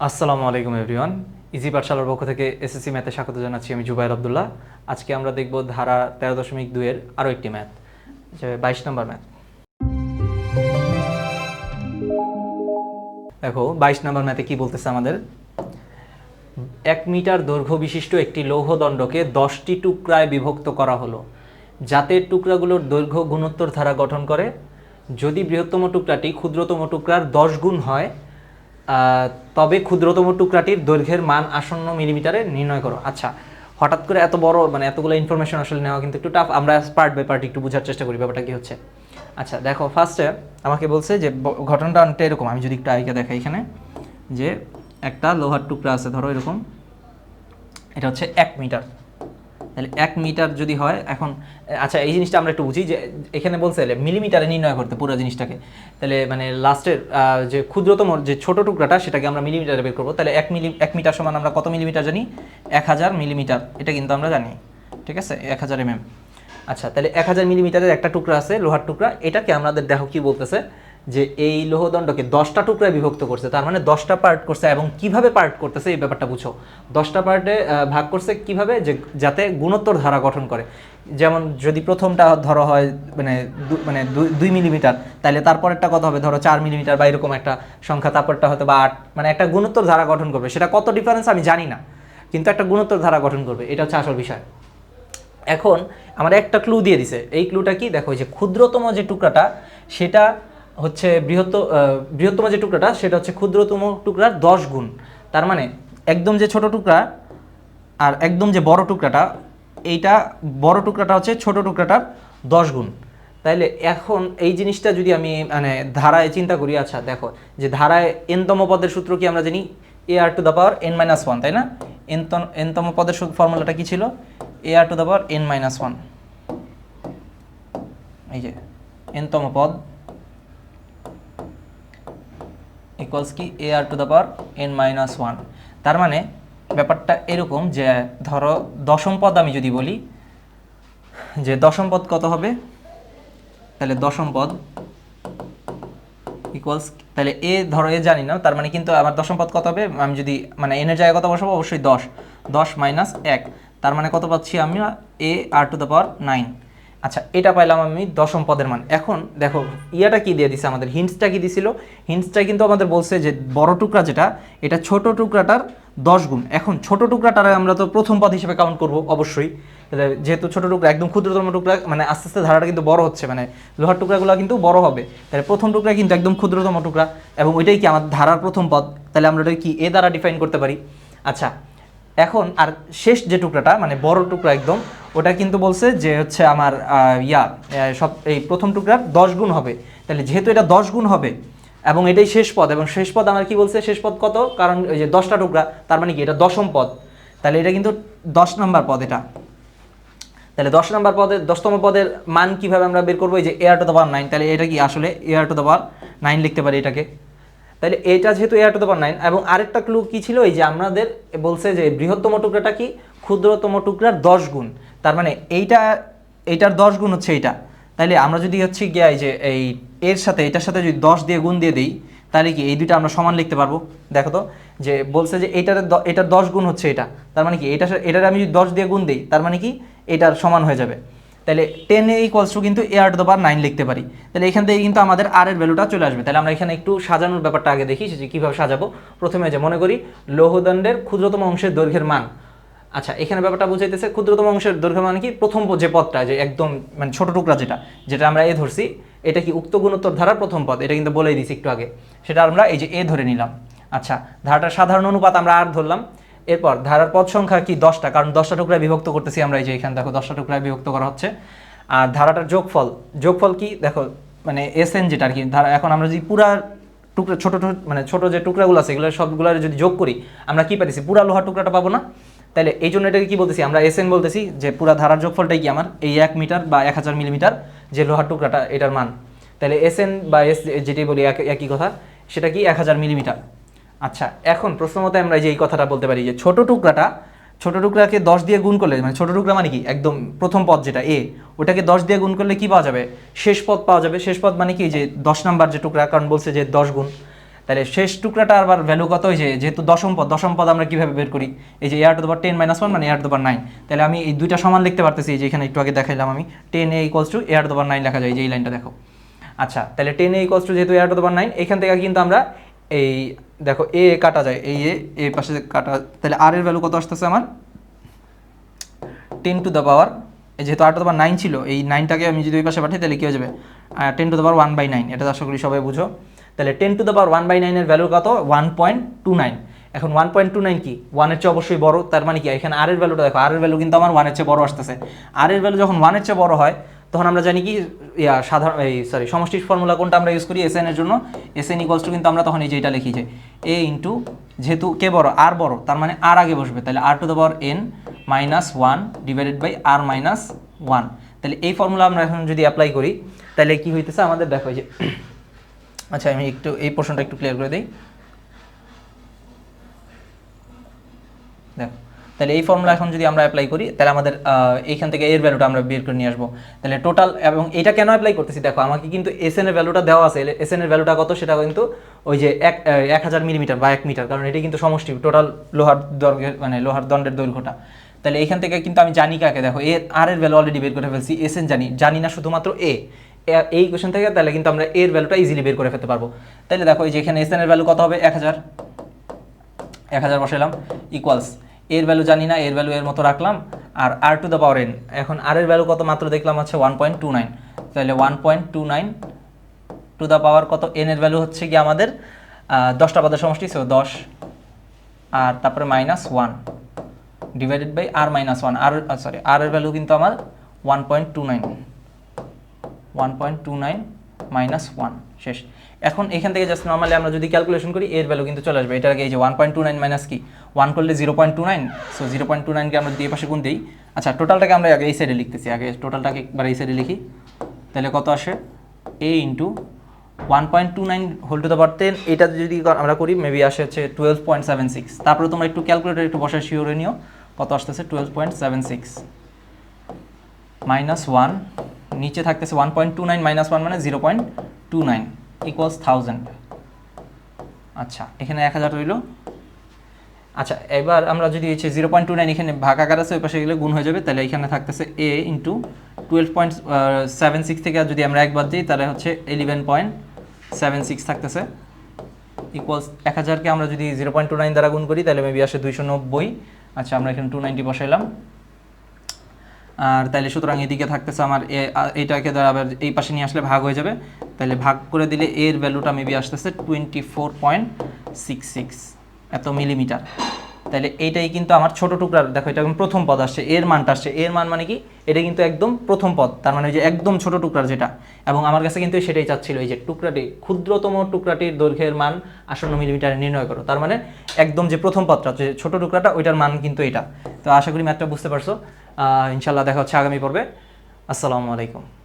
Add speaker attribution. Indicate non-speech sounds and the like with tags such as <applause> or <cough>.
Speaker 1: আসসালামু আলাইকুম everyone. Easy পাঠশালার পক্ষ থেকে এসএসসি ম্যাথে স্বাগত জানাচ্ছি আমি জুবাইর আবদুল্লাহ। আজকে আমরা দেখব ধারা তেরো দশমিক দুইয়ের আরও একটি ম্যাথ বাইশ নম্বর ম্যাথ। দেখো, বাইশ নম্বর ম্যাথে কি বলতেছে আমাদের? এক মিটার দৈর্ঘ্য বিশিষ্ট একটি লৌহদণ্ডকে দশটি টুকরায় বিভক্ত করা হলো, যাতে টুকরাগুলোর দৈর্ঘ্য গুণোত্তর ধারা গঠন করে। যদি বৃহত্তম টুকরাটি ক্ষুদ্রতম টুকরার দশ গুণ হয় তবে ক্ষুদ্রতম টুকরাটির দৈর্ঘ্যের মান আসন্ন মিলিমিটারে নির্ণয় করো। আচ্ছা হঠাৎ করে এত বড় মানে এতগুলো ইনফরমেশন আসলে নেওয়া কিন্তু একটু টাফ আমরা পার্ট বাই পার্ট একটু বোঝার চেষ্টা করি ব্যাপারটা কি হচ্ছে। আচ্ছা দেখো ফার্স্টে আমাকে বলছে যে ঘটনাটা অনেকটা এরকম। আমি যদি একটু আইকে দেখাই এখানে, যে একটা লোহার টুকরা আছে, ধরো এরকম। এটা হচ্ছে এক মিটার তাহলে এক মিটার যদি হয়, এখন আচ্ছা এই জিনিসটা আমরা একটু বুঝি যে এখানে বলছে মিলিমিটারে নির্ণয় করতে পুরো জিনিসটাকে। তাহলে মানে লাস্টের যে ক্ষুদ্রতম যে ছোট টুকরাটা সেটাকে আমরা মিলিমিটারে বের করব। তাহলে এক মিলি, এক মিটার সমান আমরা কত মিলিমিটার জানি? এক হাজার মিলিমিটার, এটা কিন্তু আমরা জানি। ঠিক আছে? এক হাজার এমএম। আচ্ছা তাহলে এক হাজার মিলিমিটারের একটা টুকরা আছে, লোহার টুকরা। এটাকে আমাদের দেখো কি বলতেছে? যে এই লোহদণ্ডকে দশটা টুকরায় বিভক্ত করছে, তার মানে দশটা পার্ট করছে এবং কীভাবে পার্ট করতেছে এই ব্যাপারটা বুঝো। দশটা পার্টে ভাগ করছে কীভাবে? যে যাতে গুণোত্তর ধারা গঠন করে। যেমন যদি প্রথমটা ধরো হয় মানে মানে দুই মিলিমিটার তাহলে তারপরেরটা কত হবে? ধরো চার মিলিমিটার বা এরকম একটা সংখ্যা, তারপরটা হয়তো বা আট মানে একটা গুণোত্তর ধারা গঠন করবে। সেটা কত ডিফারেন্স আমি জানি না, কিন্তু একটা গুণোত্তর ধারা গঠন করবে। এটা হচ্ছে আসল বিষয়। এখন আমার একটা ক্লু দিয়ে দিছে। এই ক্লুটা কি? দেখো যে ক্ষুদ্রতম যে টুকরাটা, সেটা হচ্ছে বৃহত্ত বৃহত্তম যে টুকরাটা, সেটা হচ্ছে ক্ষুদ্রতম টুকরার দশ গুণ। তার মানে একদম যে ছোট টুকরা আর একদম যে বড় টুকরাটা, এইটা বড় টুকরাটা হচ্ছে ছোট টুকরাটার দশ গুণ। তাইলে এখন এই জিনিসটা যদি আমি মানে ধারায় চিন্তা করি আচ্ছা দেখো, যে ধারায় এনতম পদের সূত্র কি আমরা জানি? A r to the power n minus one তাই না? এনতম এনতম পদের ফর্মুলাটা কি ছিল? A r to the power n minus one এই যে, এনতম পদ ইকুয়ালস কি? A r to the power n minus one তার মানে ব্যাপারটা এরকম যে, ধরো দশম পদ আমি যদি বলি, যে দশম পদ কত হবে? তাহলে দশম পদ ইকুয়ালস তাহলে এ ধরো এ জানি না, তার মানে কিন্তু আমার দশম পদ কত হবে? আমি যদি মানে এনের জায়গায় কত বসাবো? অবশ্যই দশ। দশ মাইনাস এক। তার মানে কত পাচ্ছি আমি a r to the power nine আচ্ছা এটা পাইলাম আমি দশম পদের মান। এখন দেখো, ইয়াটা কি দিয়ে দিছে আমাদের? হিন্টসটা কি দিছিল? হিন্টসটা কিন্তু আমাদের বলছে যে বড় টুকরা যেটা, এটা ছোট টুকরাটার দশ গুণ। এখন ছোট টুকরাটার আমরা তো প্রথম পদ হিসেবে কাউন্ট করব, অবশ্যই। যেহেতু ছোট টুকরা, একদম ক্ষুদ্রতম টুকরা মানে আস্তে আস্তে ধারাটা কিন্তু বড় হচ্ছে মানে লোহার টুকরাগুলো কিন্তু বড় হবে। তাহলে প্রথম টুকরা কিন্তু একদম ক্ষুদ্রতম টুকরা, এবং ওইটাই কি আমার ধারার প্রথম পদ? তাহলে আমরা ওটা কি এ দ্বারা ডিফাইন করতে পারি? আচ্ছা এখন আর শেষ যে টুকরাটা মানে বড় টুকরা একদম ওটা কিন্তু বলছে যে হচ্ছে আমার ইয়া সব, এই প্রথম টুকরার দশ গুণ হবে। তাহলে যেহেতু এটা দশ গুণ হবে, এবং এটাই শেষ পদ, এবং শেষ পদ আমার কি বলছে? শেষ পদ কত? কারণ এই যে দশটা টুকরা, তার মানে কি? এটা দশম পদ। তাহলে এটা কিন্তু দশ নম্বর পদ এটা। তাহলে দশ নম্বর পদের, দশতম পদের মান কীভাবে আমরা বের করব? এই যে a r to the power nine তাহলে এটা কি আসলে a r to the power nine লিখতে পারি এটাকে? তাহলে এটা যেহেতু a r to the power nine এবং আরেকটা ক্লু কি ছিল? এই যে আমাদের বলছে যে বৃহত্তম টুকরাটা কি? ক্ষুদ্রতম টুকরার দশ গুণ। তার মানে এইটা, এইটার দশ গুণ হচ্ছে এইটা। তাহলে আমরা যদি হচ্ছে গিয়ে যে এই এর সাথে, এটার সাথে যদি দশ দিয়ে গুণ দিয়ে দিই, তাহলে কি এই দুইটা আমরা সমান লিখতে পারব? দেখো তো, যে বলছে যে এটার এটার দশ গুণ হচ্ছে এটা তার মানে কি এটা এটার আমি যদি দশ দিয়ে গুণ দিই, তার মানে কি? এটার সমান হয়ে যাবে। তাহলে টেন এ ইকুয়ালস টু কিন্তু এ আর টু পাওয়ার নাইন লিখতে পারি। তাহলে এখান থেকে কিন্তু আমাদের আর এর ভ্যালুটা চলে আসবে। তাহলে আমরা এখানে একটু সাজানোর ব্যাপারটা আগে দেখি যে কীভাবে সাজাবো। প্রথমে যে মনে করি, লৌহদণ্ডের ক্ষুদ্রতম অংশের দৈর্ঘ্যের মান। আচ্ছা এখানে ব্যাপারটা বুঝাইতেছে, ক্ষুদ্রতম অংশের দৈর্ঘ্য মানে কি? প্রথম যে পদটা, যে একদম মানে ছোট টুকরা যেটা যেটা আমরা এ ধরছি, এটা কি উক্ত গুণোত্তর ধারার প্রথম পদ? এটা কিন্তু বলেই দিছি একটু আগে। সেটা আমরা এই যে এ ধরে নিলাম। আচ্ছা ধারাটার সাধারণ অনুপাত আমরা আর ধরলাম। এরপর ধারার পদ সংখ্যা কি দশটা? কারণ দশটা টুকরায় বিভক্ত করতেছি আমরা এই যে এখানে, দেখো দশটা টুকরায় বিভক্ত করা হচ্ছে। আর ধারাটার যোগফল যোগফল কি? দেখো মানে এস এন যেটা আর কি, ধারা, এখন আমরা যদি পুরা টুকরা, ছোটো মানে ছোটো যে টুকরাগুলো আছে, এগুলো সবগুলো যদি যোগ করি, আমরা কি পাইতেছি? পুরা লোহার টুকরাটা পাবো না? তাহলে এই জন্য এটাকে কি বলতেছি? আমরা এস এন বলতেছি যে পুরা ধারার যোগফলটাই কি আমার? এই এক মিটার বা এক হাজার মিলিমিটার যে লোহার টুকরাটা, এটার মান। তাহলে এস এন বা এস যেটি বলি, এক- একই কথা, সেটা কি এক হাজার মিলিমিটার? আচ্ছা এখন প্রশ্ন মতে আমরা যে এই কথাটা বলতে পারি যে ছোট টুকরাটা, ছোট টুকরাকে দশ দিয়ে গুণ করলে মানে ছোট টুকরা মানে কি? একদম প্রথম পদ যেটা এ ওটাকে দশ দিয়ে গুণ করলে কি পাওয়া যাবে? শেষ পদ পাওয়া যাবে। শেষ পদ মানে কি? যে দশ নাম্বার যে টুকরা, কারণ বলছে যে দশ গুণ। তাহলে শেষ টুকরাটা আবার ভ্যালু কত হয়েছে? যেহেতু দশম পদ দশম পদ আমরা কীভাবে বের করি? এই যে a r the ten minus one মানে এয়ার টু নাইন তাহলে আমি এই দুইটা সমান লিখতে পারতেছি যে এখানে একটু আগে দেখাইলাম আমি। Ten a equals to a r the nine লেখা যায় যে এই লাইনটা দেখো। আচ্ছা তাহলে টেন এ ইকোয়ালস টু যেহেতু এয়ার টু নাইন এখান থেকে কিন্তু আমরা এই, দেখো এ কাটা যায়, এই এ এ পাশে কাটা, তাহলে আর এর ভ্যালু কত আসতেছে আমার? টেন টু দ্য পাওয়ার যেহেতু r to the power nine ছিল, এই নাইনটাকে আমি যদি ওই পাশে পাঠাই, তাহলে কী হয়ে যাবে? Ten to the power one by nine এটা আশা করি সবাই বুঝো। তাহলে ten to the power one by নাইনের ভ্যালু কত? ওয়ান পয়েন্ট টু নাইন এখন ওয়ান পয়েন্ট টু নাইন কি? ওয়ানের চেয়ে অবশ্যই বড়, তার মানে কি? এখানে আর এর ভ্যালুটা দেখো আর এর ভ্যালু কিন্তু আমার ওয়ানের চেয়ে বড় আসতেছে। আর এর ভ্যালু যখন ওয়ানের চেয়ে বড় হয় তখন আমরা জানি কি, ইয়া, সাধারণ, এই সরি সমষ্টির ফর্মুলা কোনটা আমরা ইউজ করি এস এর জন্য। এস এন ইকলস টু কিন্তু আমরা তখন এই যে এটা লিখি যে এ ইন্টু যেহেতু কে বড় আর বড়, তার মানে আর আগে বসবে। তাহলে r to the power n minus one divided by r minus one তাহলে এই ফর্মুলা আমরা এখন যদি অ্যাপ্লাই করি, তাহলে কি হইতেছে আমাদের? দেখো যে <coughs> আচ্ছা আমি একটু এই পোর্শনটা একটু ক্লিয়ার করে দিই দেখো তাহলে এই ফর্মুলা এখন যদি আমরা অ্যাপ্লাই করি, তাহলে আমাদের এইখান থেকে এর ভ্যালুটা আমরা বের করে নিয়ে আসব। তাহলে টোটাল এবং এটা কেন অ্যাপ্লাই করতেছি? দেখো, আমাকে কিন্তু এস এর ভ্যালুটা দেওয়া আছে। এস এর ভ্যালুটা কত? সেটা কিন্তু ওই যে এক এক হাজার মিলিমিটার বা এক মিটার কারণ এটা কিন্তু সমষ্টি টোটাল লোহার দৈর্ঘ্যের মানে লোহার দণ্ডের দৈর্ঘ্যটা। তাহলে এখান থেকে কিন্তু আমি জানি কাকে? দেখো, এ আর এর ভ্যালু অলরেডি বের করে ফেলছি এস এন জানি জানি না শুধুমাত্র এ, এই কোশ্চেন থেকে তাহলে কিন্তু আমরা এর ভ্যালুটা ইজিলি বের করে ফেলতে পারব। তাহলে দেখো, এই যে এখানে এস এর ভ্যালু কত হবে? এক হাজার। এক হাজার বসাইলাম ইকুয়ালস এর ভ্যালু জানি না, এর ভ্যালু এর মতো রাখলাম। আর r to the power n এখন আর এর ভ্যালু কত মাত্র দেখলাম হচ্ছে ওয়ান পয়েন্ট টু নাইন তাহলে one point two nine to the power কত? এন এর ভ্যালু হচ্ছে কি আমাদের দশটা পদের সমষ্টি সো দশ। আর তারপরে minus one divided by r minus one r sorry r এর ভ্যালু কিন্তু আমার one point two nine one point two nine minus one শেষ। এখন এখান থেকে জাস্ট নর্মালি আমরা যদি ক্যালকুলেশন করি, এর ভ্যালু কিন্তু চলে আসবে। এটার আগে এই যে one point two nine minus কি? ওয়ান করলে zero point two nine so zero point two নাইনকে আমরা এই পাশে গুণ দিই আচ্ছা টোটালটাকে আমরা আগে এই সাইডে লিখতেছি। আগে টোটালটাকে একবার এই সাইডে লিখি। তাহলে কত আসে? A into one point two nine whole to the power ten এটা যদি আমরা করি মেবি আসে হচ্ছে টুয়েলভ পয়েন্ট সেভেন সিক্স তারপরে তোমরা একটু ক্যালকুলেটার একটু বসে শিওরে নিও। কত আসতেছে? Twelve point seven six minus one নিচে থাকতেছে one point two nine minus one মানে zero point two nine equals thousand আচ্ছা এখানে এক হাজার রইল। আচ্ছা এবার আমরা যদি হচ্ছে জিরো পয়েন্ট টু নাইন এখানে ভাগ আকার আছে, ওই পাশে গেলে গুণ হয়ে যাবে, তাহলে এখানে থাকতেছে a into twelve point seven six থেকে যদি আমরা একবার দিই, তাহলে হচ্ছে ইলেভেন পয়েন্ট সেভেন সিক্স থাকতেছে। ইকুয়ালস এক হাজারকে আমরা যদি জিরো পয়েন্ট টু নাইন দ্বারা গুণ করি, তাহলে মেবি আসে দুইশো নব্বই। আচ্ছা আমরা এখানে টু নাইনটি বসাইলাম। আর তাহলে সুতরাং এদিকে থাকতেছে আমার এইটাকে আবার এই পাশে নিয়ে আসলে ভাগ হয়ে যাবে। তাহলে ভাগ করে দিলে এর ভ্যালুটা মেবি আসতেছে twenty four point six six এত মিলিমিটার তাহলে এইটাই কিন্তু আমার ছোট টুকরার, দেখো এটা এখন প্রথম পদ আসছে, এর মানটা আসছে। এর মান মানে কি? এটা কিন্তু একদম প্রথম পদ, তার মানে ওই যে একদম ছোট টুকরার যেটা। এবং আমার কাছে কিন্তু সেটাই চাচ্ছিল, এই যে টুকরাটি, ক্ষুদ্রতম টুকরাটির দৈর্ঘ্যের মান আসন্ন মিলিমিটারে নির্ণয় করো। তার মানে একদম যে প্রথম পদটা, যে ছোট টুকরাটা, ওইটার মান কিন্তু এটা। তো আশা করি ম্যাথটা বুঝতে পারছ। ইনশাল্লাহ দেখা হচ্ছে আগামী পর্বে। আসসালামু আলাইকুম।